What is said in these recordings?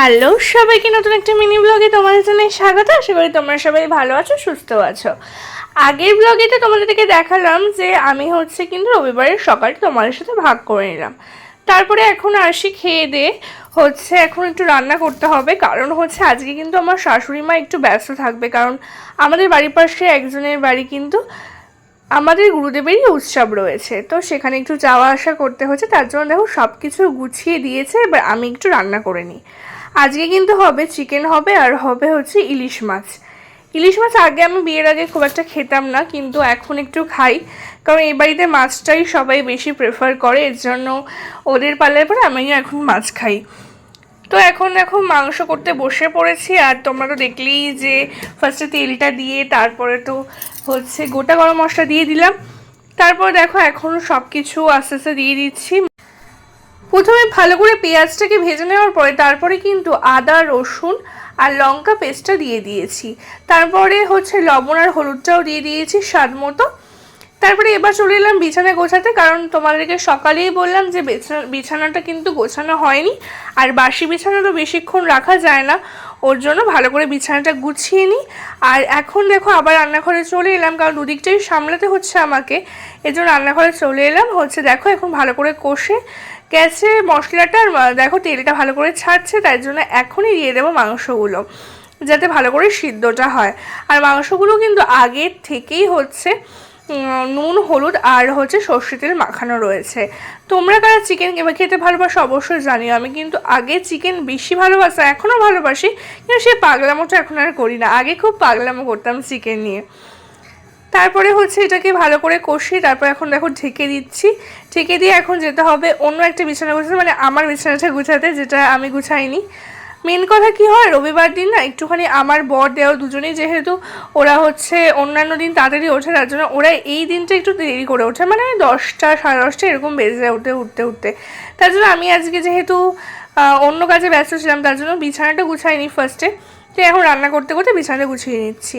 Hello, সবাইকে নতুন একটা মিনি ব্লগে তোমাদের জন্য স্বাগত। আশা করি তোমরা সবাই ভালো আছো, সুস্থ আছো। আগের ব্লগে তো তোমাদেরকে দেখালাম যে আমি হচ্ছে কিন্তু রবিবারের সকালটা তোমাদের সাথে ভাগ করে নিলাম। তারপরে এখন আসি খেয়ে দিয়ে। হচ্ছে এখন একটু রান্না করতে হবে, কারণ হচ্ছে আজকে কিন্তু আমার শাশুড়ি মা একটু ব্যস্ত থাকবে, কারণ আমাদের বাড়ির পাশে একজনের বাড়ি কিন্তু আমাদের গুরুদেবেরই উৎসব রয়েছে। তো সেখানে একটু যাওয়া আসা করতে হচ্ছে, তার জন্য দেখো সব কিছু গুছিয়ে দিয়েছে, এবার আমি একটু রান্না করে নিই। আজকে কিন্তু হবে চিকেন হবে আর হবে হচ্ছে ইলিশ মাছ। ইলিশ মাছ আগে আমি বিয়ের আগে খুব একটা খেতাম না, কিন্তু এখন একটু খাই। কারণ এই বাড়িতে মাছটাই সবাই বেশি প্রেফার করে, এর জন্য ওদের পাল্লার পরে আমিও এখন মাছ খাই। তো এখন এখন মাংস করতে বসে পড়েছি, আর তোমরা তো দেখলেই যে ফার্স্টে তেলটা দিয়ে তারপরে তো হচ্ছে গোটা গরম মশলা দিয়ে দিলাম। তারপর দেখো এখন সব কিছু আস্তে আস্তে দিয়ে দিচ্ছি। প্রথমে ভালো করে পেঁয়াজটাকে ভেজে নেওয়ার পরে তারপরে কিন্তু আদা, রসুন আর লঙ্কা পেস্টটা দিয়ে দিয়েছি। তারপরে হচ্ছে লবণ আর হলুদটাও দিয়ে দিয়েছি স্বাদ মতো। তারপরে এবার চলে এলাম বিছানা গোছাতে, কারণ তোমাদেরকে সকালেই বললাম যে বিছানা, বিছানাটা কিন্তু গোছানো হয়নি। আর বাসি বিছানা তো বেশিক্ষণ রাখা যায় না, ওর জন্য ভালো করে বিছানাটা গুছিয়ে নিই। আর এখন দেখো আবার রান্নাঘরে চলে এলাম, কারণ দুদিকটাই সামলাতে হচ্ছে আমাকে। এজন্য রান্নাঘরে চলে এলাম, হচ্ছে দেখো এখন ভালো করে কষে গ্যাসে মশলাটা দেখো তেলটা ভালো করে ছাড়ছে, তাই জন্য এখনই দিয়ে দেবো মাংসগুলো, যাতে ভালো করে সিদ্ধটা হয়। আর মাংসগুলো কিন্তু আগের থেকেই হচ্ছে নুন, হলুদ আর হচ্ছে সর্ষে তেল মাখানো রয়েছে। তোমরা কারা চিকেন খেতে ভালোবাসো অবশ্যই জানিও। আমি কিন্তু আগে চিকেন বেশি ভালোবাসা, এখনও ভালোবাসি, কিন্তু সে পাগলামোটা এখন আর করি না। আগে খুব পাগলামো করতাম চিকেন নিয়ে। তারপরে হচ্ছে এটাকে ভালো করে কষি তারপর এখন দেখো ঢেকে দিচ্ছি। ঢেকে দিয়ে এখন যেতে হবে অন্য একটা বিছানা গুছাতে মানে আমার বিছানাটা গুছাতে যেটা আমি গুছাইনি। মেন কথা কি হয়, রবিবার দিন না একটুখানি আমার বর দেওয়া দুজনেই যেহেতু ওরা হচ্ছে অন্যান্য দিন তাড়াতাড়ি ওঠে তার জন্য ওরা এই দিনটা একটু দেরি করে ওঠে মানে দশটা, সাড়ে দশটা এরকম বেজে যায় উঠতে উঠতে উঠতে। তার জন্য আমি আজকে যেহেতু অন্য কাজে ব্যস্ত ছিলাম তার জন্য বিছানাটা গুছাইনি ফার্স্টে তো এখন রান্না করতে করতে বিছানাটা গুছিয়ে নিচ্ছি।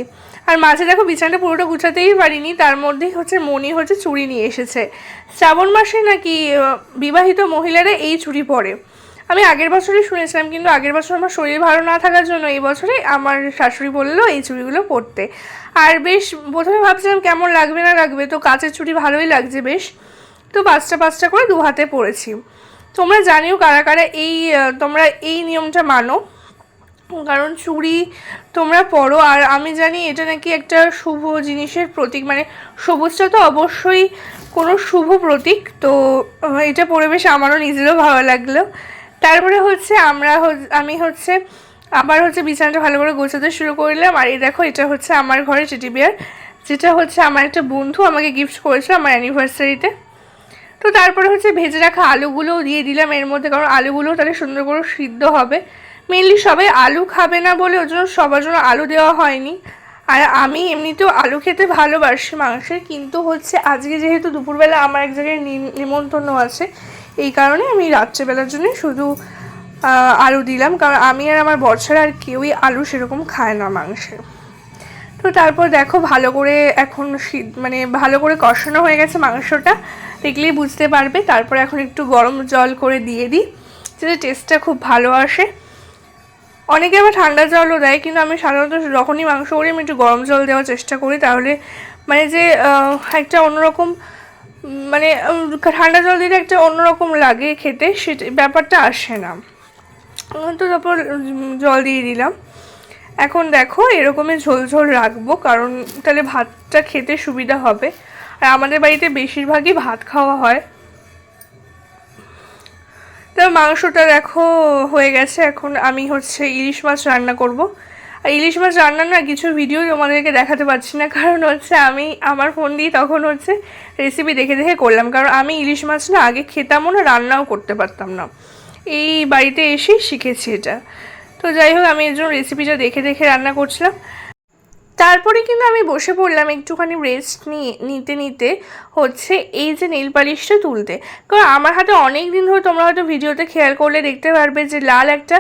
আর মাঝে দেখো বিছানাটা পুরোটা গুছাতেই পারিনি, তার মধ্যেই হচ্ছে মনি হচ্ছে চুড়ি নিয়ে এসেছে। শ্রাবণ মাসে নাকি বিবাহিত মহিলারা এই চুড়ি পরে। আমি আগের বছরই শুনেছিলাম, কিন্তু আগের বছর আমার শরীর ভালো না থাকার জন্য এই বছরে আমার শাশুড়ি বলল এই চুড়িগুলো পরতে। আর বেশ, প্রথমে ভাবছিলাম কেমন লাগবে না লাগবে, তো কাচের চুড়ি ভালোই লাগছে বেশ। তো পাঁচটা পাঁচটা করে দু হাতে পরেছি। তোমরা জানিও কারা কারা এই তোমরা এই নিয়মটা মানো। কারণ চুড়ি তোমরা পরো, আর আমি জানি এটা নাকি একটা শুভ জিনিসের প্রতীক। মানে সবুজটা তো অবশ্যই কোনো শুভ প্রতীক, তো এটা পরে বেশ আমারও নিজেরও ভালো লাগল। তারপরে হচ্ছে আমরা আমি হচ্ছে আবার হচ্ছে বিছানাটা ভালো করে গোছাতে শুরু করলাম, আর এই দেখো এটা হচ্ছে আমার ঘরে টেডি বিয়ার, যেটা হচ্ছে আমার একটা বন্ধু আমাকে গিফট করেছিল আমার অ্যানিভার্সারিতে তো তারপরে হচ্ছে ভেজে রাখা আলুগুলোও দিয়ে দিলাম, এর মধ্যে কারণ আলুগুলোও তাহলে সুন্দর করে সিদ্ধ হবে। মেনলি সবাই আলু খাবে না বলে ওর জন্য সবার জন্য আলু দেওয়া হয়নি। আর আমি এমনিতেও আলু খেতে ভালোবাসি মাংসের কিন্তু হচ্ছে আজকে যেহেতু দুপুরবেলা আমার এক জায়গায় নিমন্ত্রণ আছে, এই কারণে আমি রাত্রেবেলার জন্য শুধু আলু দিলাম। কারণ আমি আর আমার বছর আর কেউই আলু সেরকম খায় না মাংসের তো তারপর দেখো ভালো করে এখন সিদ্ধ- মানে ভালো করে কষানো হয়ে গেছে মাংসটা। দেখলেই বুঝতে পারবে। তারপর এখন একটু গরম জল করে দিয়ে দিই, যাতে টেস্টটা খুব ভালো আসে। অনেকে আবার ঠান্ডা জলও দেয়, কিন্তু আমি সাধারণত যখনই মাংস করি, আমি একটু গরম জল দেওয়ার চেষ্টা করি। তাহলে মানে যে একটা অন্যরকম মানে ঠান্ডা জল দিলে একটা অন্যরকম লাগে খেতে, সেটা, ব্যাপারটা আসে না। তো তারপর জল দিয়ে দিলাম। এখন দেখো, এরকমই ঝোল ঝোল রাখব, কারণ তাহলে ভাতটা খেতে সুবিধা হবে। আর আমাদের বাড়িতে বেশিরভাগই ভাত খাওয়া হয়। তো মাংসটা দেখো হয়ে গেছে, এখন আমি হচ্ছে ইলিশ মাছ রান্না করব। আর ইলিশ মাছ রান্না না কিছু ভিডিও তোমাদেরকে দেখাতে পারছি না, কারণ হচ্ছে আমি আমার ফোন দিয়ে তখন হচ্ছে রেসিপি দেখে দেখে করলাম, কারণ আমি ইলিশ মাছ না আগে খেতামও না, রান্নাও করতে পারতাম না। এই বাড়িতে এসেই শিখেছি এটা। তো যাই হোক, আমি এর জন্য রেসিপিটা দেখে দেখে রান্না করছিলাম। তারপরে কিন্তু আমি বসে পড়লাম একটুখানি রেস্ট নিয়ে, নিতে নিতে হচ্ছে এই যে নেল পালিশটা তুলতে। কারণ আমার হাতে অনেক দিন ধরে তোমরা হয়তো ভিডিওতে খেয়াল করলে দেখতে পারবে যে লাল একটা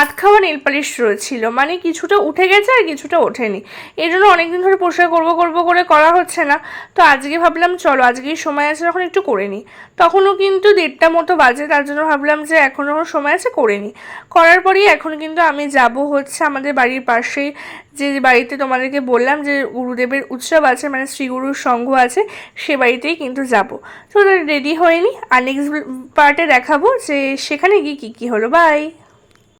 আধ খাওয়া নেল পালিশ রয়েছিল। মানে কিছুটা উঠে গেছে আর কিছুটা ওঠেনি। এই জন্য অনেকদিন ধরে পোষা করব করব করে করা হচ্ছে না। তো আজকে ভাবলাম, চলো আজকেই সময় আছে যখন একটু করে নিই। তখনও কিন্তু দেড়টা মতো বাজে, তার জন্য ভাবলাম যে এখনও সময় আছে, করে নিই। করার পরেই এখন কিন্তু আমি যাব হচ্ছে আমাদের বাড়ির পাশেই যে বাড়িতে তোমাদেরকে বললাম যে গুরুদেবের উৎসব আছে মানে শ্রীগুরুর সংঘ আছে, সে বাড়িতেই কিন্তু যাব। তো রেডি হয়নি, আর নেক্সট পার্টে দেখাবো যে সেখানে গিয়ে কী কী হলো। বাই